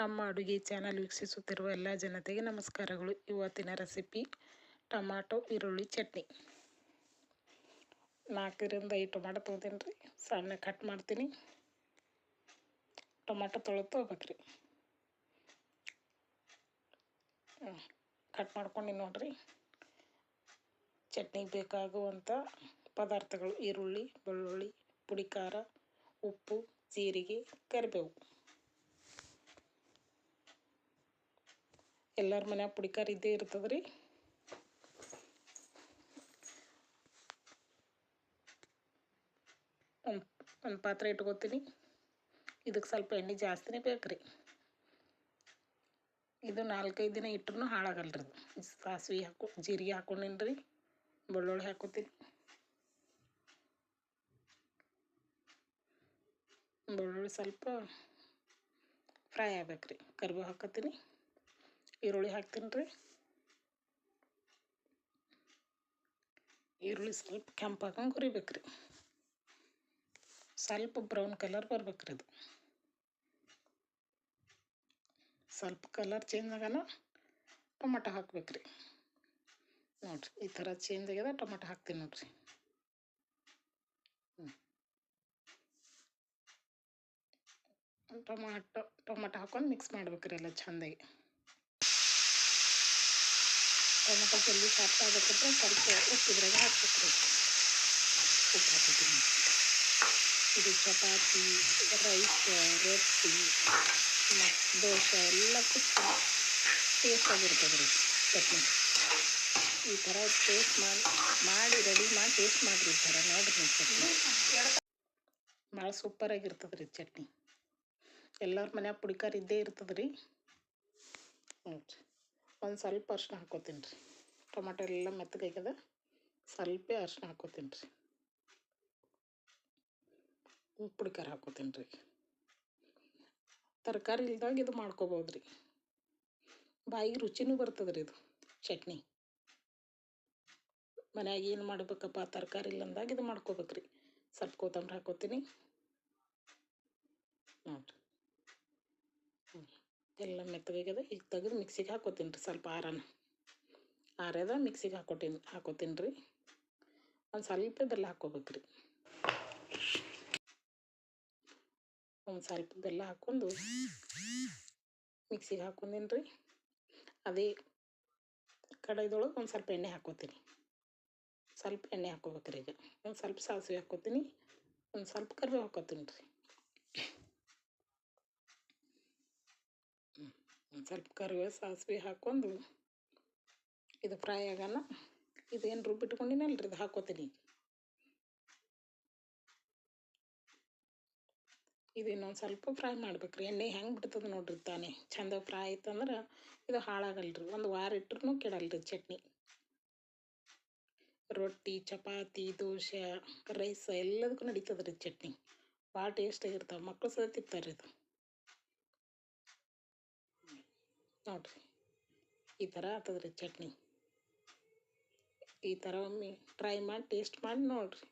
ನಮ್ಮ ಅಡುಗೆ ಚಾನಲ್ ವೀಕ್ಷಿಸುತ್ತಿರುವ ಎಲ್ಲ ಜನತೆಗೆ ನಮಸ್ಕಾರಗಳು. ಇವತ್ತಿನ ರೆಸಿಪಿ ಟೊಮಾಟೊ ಈರುಳ್ಳಿ ಚಟ್ನಿ. ನಾಲ್ಕರಿಂದ ಐದು ಟೊಮಾಟೊ ತೊಗೊತೀನಿ ರೀ ಸಣ್ಣ ಕಟ್ ಮಾಡ್ತೀನಿ. ಟೊಮಾಟೊ ತೊಳೆದು ತೊಗೋಬೇಕ್ರಿ ಕಟ್ ಮಾಡ್ಕೊಂಡು ನೋಡ್ರಿ. ಚಟ್ನಿಗೆ ಬೇಕಾಗುವಂಥ ಪದಾರ್ಥಗಳು ಈರುಳ್ಳಿ, ಬೆಳ್ಳುಳ್ಳಿ ಪುಡಿ ಖಾರ ಉಪ್ಪು, ಜೀರಿಗೆ, ಕರಿಬೇವು. ಎಲ್ಲರ ಮನ್ಯಾಗ ಪುಡಿ ಖಾರ ಇದ್ದೇ ಇರ್ತದೆ ರೀ ಒಂದು ಒಂದು ಪಾತ್ರೆ ಇಟ್ಕೋತೀನಿ. ಇದಕ್ಕೆ ಸ್ವಲ್ಪ ಎಣ್ಣೆ ಜಾಸ್ತಿನೇ ಬೇಕು ರೀ ಇದು ನಾಲ್ಕೈದು ದಿನ ಇಟ್ಟರು ಹಾಳಾಗಲ್ಲ ರೀ ಇದು ಸಾಸಿವೆ ಹಾಕೊ, ಜೀರಿಗೆ ಹಾಕೊಂಡೀನಿ ರೀ ಬೆಳ್ಳುಳ್ಳಿ ಹಾಕೋತೀನಿ. ಬೆಳ್ಳುಳ್ಳಿ ಸ್ವಲ್ಪ ಫ್ರೈ ಆಗ್ಬೇಕು ರೀ ಕರಿಬೇವು ಹಾಕತ್ತೀನಿ ಈರುಳ್ಳಿ ಹಾಕ್ತೀನಿ ರೀ. ಈರುಳ್ಳಿ ಸ್ವಲ್ಪ ಕೆಂಪಾಗಂಗೆ ಹುರಿಬೇಕು ರೀ ಸ್ವಲ್ಪ ಬ್ರೌನ್ ಕಲರ್ ಬರ್ಬೇಕು ರೀ ಅದು. ಸ್ವಲ್ಪ ಕಲರ್ ಚೇಂಜ್ ಆಗೋಣ ಟೊಮೆಟೊ ಹಾಕ್ಬೇಕು ರೀ ನೋಡಿರಿ, ಈ ಥರ ಚೇಂಜ್ ಆಗ್ಯದ ಟೊಮೆಟೊ ಹಾಕ್ತೀನಿ ನೋಡಿರಿ. ಟೊಮಾಟೊ, ಟೊಮೆಟೊ ಹಾಕ್ಕೊಂಡು ಮಿಕ್ಸ್ ಮಾಡ್ಬೇಕು ರೀ ಎಲ್ಲ ಚೆಂದಾಗಿ. ಟೊಮೆಟೊ ಜಲ್ದಿ ಸಾಫ್ಟ್ ಆಗಬೇಕಂದ್ರೆ ಸ್ವಲ್ಪ ಉಪ್ಪಿದ್ರಾಗ ಹಾಕ್ಬೇಕು ರೀ ಉಪ್ಪು ಹಾಕಿದ್ದೀನಿ ಇದು ಚಪಾತಿ, ರೈಸ್, ರೊಟ್ಟಿ, ಮತ್ತು ದೋಸೆ ಎಲ್ಲಕ್ಕೂ ಟೇಸ್ಟ್ ಆಗಿರ್ತದೆ ರೀ ಚಟ್ನಿ. ಈ ಥರ ಟೇಸ್ಟ್ ಮಾಡಿ ಮಾಡಿ ರೆಡಿ ಮಾಡಿ ಟೇಸ್ಟ್ ಮಾಡಿರಿ ಈ ಥರ. ನೋಡಿರಿ ಚಟ್ನಿ. ಭಾಳ ಸೂಪರಾಗಿರ್ತದೆ ರೀ ಚಟ್ನಿ. ಎಲ್ಲರ ಮನ್ಯಾಗ ಪುಡಿಕಾರ ಇದ್ದೇ ಇರ್ತದೆ ರೀ. ನೋಡಿರಿ ಒಂದು ಸ್ವಲ್ಪ ಅರ್ಶಿನ ಹಾಕೋತೀನಿ ರೀ. ಟೊಮೆಟೊ ಎಲ್ಲ ಮೆತ್ತಗೈಕದ ಸ್ವಲ್ಪ ಅರ್ಶಿನ ಹಾಕೋತೀನಿ ರೀ. ಪುಡಿಕಾರ ಹಾಕೋತೀನಿ ರೀ. ತರಕಾರಿ ಇಲ್ದಾಗ ಇದು ಮಾಡ್ಕೋಬೋದು ರೀ. ಬಾಯಿಗೆ ರುಚಿನೂ ಬರ್ತದೆ ರೀ ಇದು, ಚಟ್ನಿ. ಮನ್ಯಾಗ ಏನು ಮಾಡ್ಬೇಕಪ್ಪ, ತರಕಾರಿ ಇಲ್ಲ ಅಂದಾಗ ಇದು ಮಾಡ್ಕೋಬೇಕು ರೀ. ಸ್ವಲ್ಪ ಕೊತ್ತಂಬರಿ ಹಾಕೋತೀನಿ. ನೋಡಿರಿ. ಎಲ್ಲ ಮೆತ್ತಗಾಗ್ಯದ. ಈಗ ತೆಗೆದು ಮಿಕ್ಸಿಗೆ ಹಾಕೋತೀನಿ ರೀ ಸ್ವಲ್ಪ ಆರನ. ಆರ್ಯದ ಮಿಕ್ಸಿಗೆ ಹಾಕೋತೀನಿ ಹಾಕೋತೀನಿ ರೀ ಒಂದು ಸ್ವಲ್ಪ ಬೆಲ್ಲ ಹಾಕೋಬೇಕು ರೀ ಒಂದು ಸ್ವಲ್ಪ ಬೆಲ್ಲ ಹಾಕ್ಕೊಂಡು ಮಿಕ್ಸಿಗೆ ಹಾಕೊಂಡೀನಿ ರೀ ಅದೇ ಕಡಾಯಿದೊಳಗೆ ಒಂದು ಸ್ವಲ್ಪ ಎಣ್ಣೆ ಹಾಕೋತೀನಿ. ಸ್ವಲ್ಪ ಎಣ್ಣೆ ಹಾಕೋಬೇಕ್ರಿ ಈಗ. ಒಂದು ಸ್ವಲ್ಪ ಸಾಸಿವೆ ಹಾಕೋತೀನಿ. ಒಂದು ಸ್ವಲ್ಪ ಕರಿಬೇವು ಹಾಕೋತೀನಿ ರೀ ಒಂದು ಸ್ವಲ್ಪ ಕರಿಬೇವು ಸಾಸಿವೆ ಹಾಕ್ಕೊಂಡು ಇದು ಫ್ರೈ ಆಗೋಣ ಇದೇನು ರುಬ್ಬಿಟ್ಕೊಂಡಿನಲ್ಲ ರೀ ಇದು ಹಾಕೋತೀನಿ ಇದು ಇನ್ನೊಂದು ಸ್ವಲ್ಪ ಫ್ರೈ ಮಾಡ್ಬೇಕು ರೀ ಎಣ್ಣೆ ಹೆಂಗೆ ಬಿಡ್ತದೆ ನೋಡ್ರಿ ತಾನೇ, ಚಂದ ಫ್ರೈ ಆಯ್ತಂದ್ರೆ ಇದು ಹಾಳಾಗಲ್ಲ ರೀ ಒಂದು ವಾರ ಇಟ್ರೂ ಕೆಡಲ್ಲ ರೀ ಚಟ್ನಿ. ರೊಟ್ಟಿ, ಚಪಾತಿ, ದೋಸೆ, ರೈಸ್ ಎಲ್ಲದಕ್ಕೂ ನಡೀತದೆ ರೀ ಚಟ್ನಿ ಭಾಳ ಟೇಸ್ಟಾಗಿರ್ತಾವೆ ಮಕ್ಕಳು ಸಹ ತಿಂತಾರೆ ಇದು. ನೋಡಿರಿ. ಈ ಥರ ಆಗ್ತದ್ರಿ ಚಟ್ನಿ. ಈ ಥರ ಒಮ್ಮೆ ಟ್ರೈ ಮಾಡಿ ಟೇಸ್ಟ್ ಮಾಡಿ ನೋಡಿರಿ.